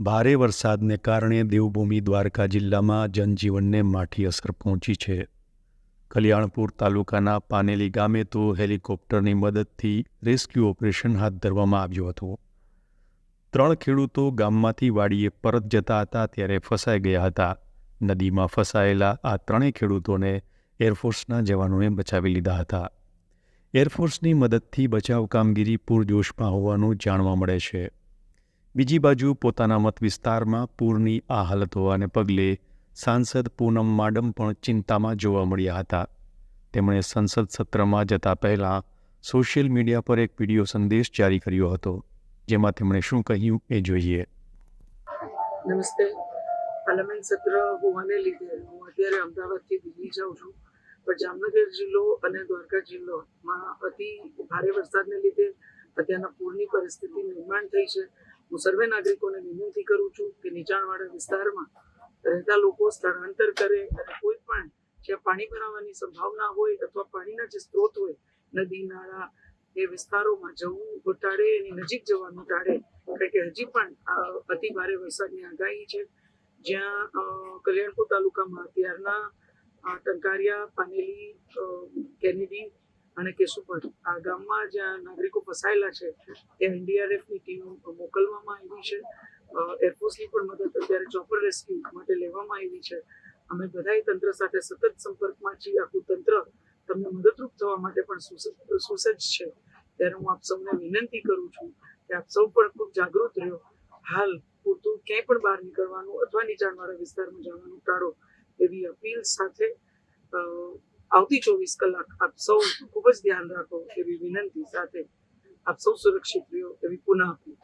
ભારે વરસાદને કારણે દેવભૂમિ દ્વારકા જિલ્લામાં જનજીવનને માઠી અસર પહોંચી છે. કલ્યાણપુર તાલુકાના પાનેલી ગામે તો હેલિકોપ્ટરની મદદથી રેસ્ક્યુ ઓપરેશન હાથ ધરવામાં આવ્યું હતું. ત્રણ ખેડૂતો ગામમાંથી વાડીએ પરત જતા હતા ત્યારે ફસાઈ ગયા હતા. નદીમાં ફસાયેલા આ ત્રણેય ખેડૂતોને એરફોર્સના જવાનોએ બચાવી લીધા હતા. એરફોર્સની મદદથી બચાવ કામગીરી પૂરજોશમાં હોવાનું જાણવા મળે છે. બીજી બાજુ પોતાના મત વિસ્તારમાં પૂરની આ હાલત હોવાને પગલે સાંસદ પૂનમ માડમ પણ ચિંતામાં જોવા મળ્યા હતા. તેમણે સંસદ સત્રમાં જતા પહેલાં સોશિયલ મીડિયા પર એક વીડિયો સંદેશ જારી કર્યો હતો, જેમાં તેમણે શું કહ્યું એ જોઈએ. નમસ્તે. પાર્લામેન્ટ સત્ર હોવાને લીધે હું અત્યારે અમદાવાદથી દિલ્હી જાઉં છું, પણ જામનગર જિલ્લો અને દ્વારકા જિલ્લોમાં અતિ ભારે વરસાદને લીધે અત્યારના પૂરની પરિસ્થિતિ નિર્માણ થઈ છે. હું સર્વે નાગરિકોને વિનંતી કરું છું કે નીચાણવાળા વિસ્તારમાં રહેતા લોકો સ્થળાંતર કરે અને કોઈ પણ જ્યાં પાણી ભરાવાની સંભાવના હોય અથવા પાણીના જે સ્ત્રોત હોય, નદી, નાળા એ વિસ્તારોમાં જવું ઘટાડે એની નજીક જવાનું ટાળે. કારણ કે હજી પણ અતિ ભારે વરસાદની આગાહી છે. જ્યાં કલ્યાણપુર તાલુકામાં અત્યારના ટંકારિયા, પાનેલી કેનેડી અને કેશુપર આ ગામમાં જ્યાં નાગરિકો ફસાયેલા છે ત્યાં એનડીઆરએફની ટીમ મોકલવામાં આવી છે. એરફોર્સની પણ મદદ અત્યારે ચોપર રેસ્ક્યુ માટે લેવામાં આવી છે. અમે બધાય તંત્ર સાથે સતત સંપર્કમાં છીએ. આખું તંત્ર તમને મદદરૂપ થવા માટે પણ સુસજ્જ છે. ત્યારે હું આપ સૌને વિનંતી કરું છું કે આપ સૌ પણ ખૂબ જાગૃત રહ્યો. હાલ પૂરતું ક્યાંય પણ બહાર નીકળવાનું અથવા નીચાણવાળા વિસ્તારમાં જવાનું ટાળો એવી અપીલ સાથે આવતી ચોવીસ કલાક આપ સૌ ખૂબ જ ધ્યાન રાખો એવી વિનંતી સાથે આપ સૌ સુરક્ષિત રહ્યો એવી પુનઃ અપીલ.